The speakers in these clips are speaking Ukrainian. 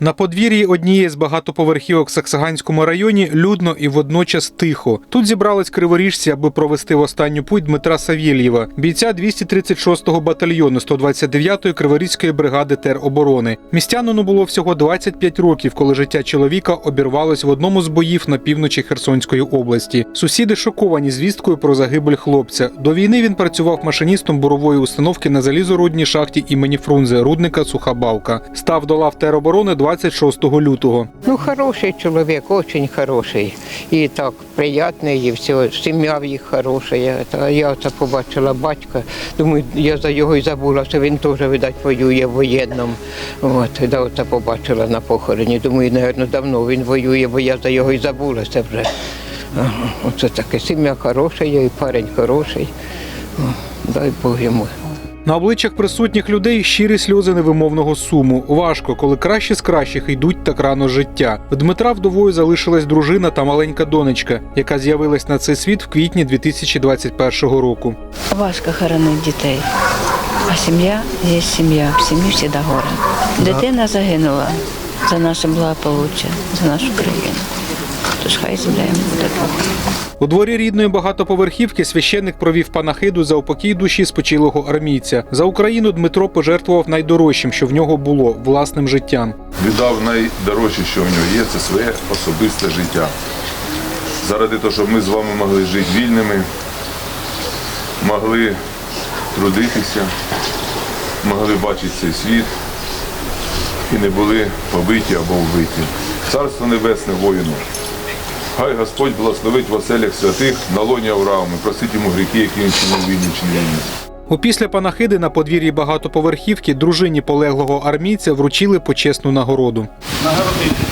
На подвір'ї однієї з багатоповерхівок в Саксаганському районі людно і водночас тихо. Тут зібрались криворіжці, аби провести в останню путь Дмитра Савєльєва, бійця 236-го батальйону 129-ї Криворізької бригади тероборони. Містянину було всього 25 років, коли життя чоловіка обірвалось в одному з боїв на півночі Херсонської області. Сусіди шоковані звісткою про загибель хлопця. До війни він працював машиністом бурової установки на залізорудній шахті імені Фрунзе, рудника Сухабавка. Став до лав тероборони 26 лютого. Ну, хороший чоловік, дуже хороший. І так, приятний, і все, сім'я в їх хороша. Я, я це побачила батька, думаю, я за його і забула, що він теж, видать, воює в воєнному. От, да, оце побачила на похороні. Думаю, напевно, давно він воює, бо я за його і забулася вже. Оце таке, сім'я хороша, і парень хороший. Дай Бог йому. На обличчях присутніх людей щирі сльози невимовного суму. Важко, коли кращі з кращих йдуть так рано життя. В Дмитра вдовою залишилась дружина та маленька донечка, яка з'явилась на цей світ в квітні 2021 року. Важко хоронити дітей. А сім'я є сім'я, в сім'ї завжди горе. Дитина загинула за наше благополуччя, за нашу країну. Тож хай земля йому буде пухом. У дворі рідної багатоповерхівки священник провів панахиду за упокій душі спочилого армійця. За Україну Дмитро пожертвував найдорожчим, що в нього було власним життям. віддав найдорожче, що в нього є, це своє особисте життя. Заради того, щоб ми з вами могли жити вільними, могли трудитися, могли бачити цей світ і не були побиті або вбиті. Царство Небесне воїну. Хай Господь благословить в оселях святих на лоні Авраама, і простить йому гріхи, які він чинив війні чи. Опісля панахиди на подвір'ї багатоповерхівки дружині полеглого армійця вручили почесну нагороду. нагородити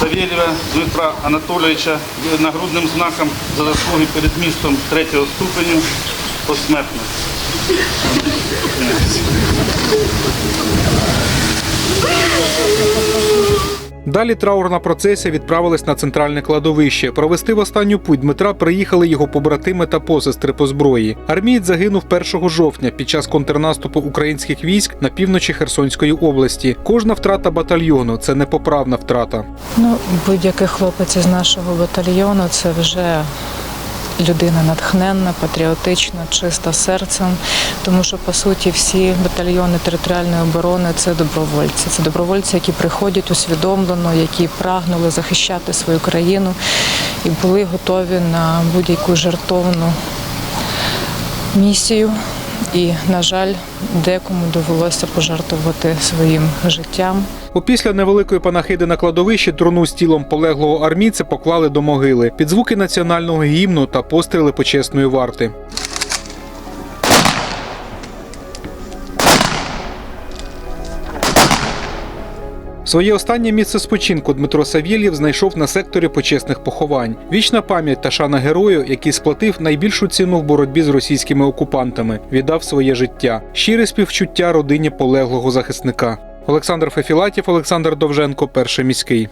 Савєлєва Дмитра Анатолійовича нагрудним знаком за заслуги перед містом третього ступеню посмертно. Далі траурна процесія відправилась на центральне кладовище. Провести в останню путь Дмитра приїхали його побратими та посестри по зброї. Армієць загинув 1 жовтня під час контрнаступу українських військ на півночі Херсонської області. Кожна втрата батальйону це непоправна втрата. Ну, будь-який хлопець із нашого батальйону це вже людина натхненна, патріотична, чиста серцем. Тому що по суті всі батальйони територіальної оборони це добровольці. Це добровольці, які приходять усвідомлено, які прагнули захищати свою країну і були готові на будь-яку жертовну місію. І, на жаль, декому довелося пожертвувати своїм життям. Опісля невеликої панахиди на кладовищі труну з тілом полеглого армійця поклали до могили під звуки національного гімну та постріли почесної варти. Своє останнє місце спочинку Дмитро Савєлєв знайшов на секторі почесних поховань. Вічна пам'ять та шана герою, який сплатив найбільшу ціну в боротьбі з російськими окупантами, віддав своє життя. Щире співчуття родині полеглого захисника. Олександр Фефілатів, Олександр Довженко, перший міський.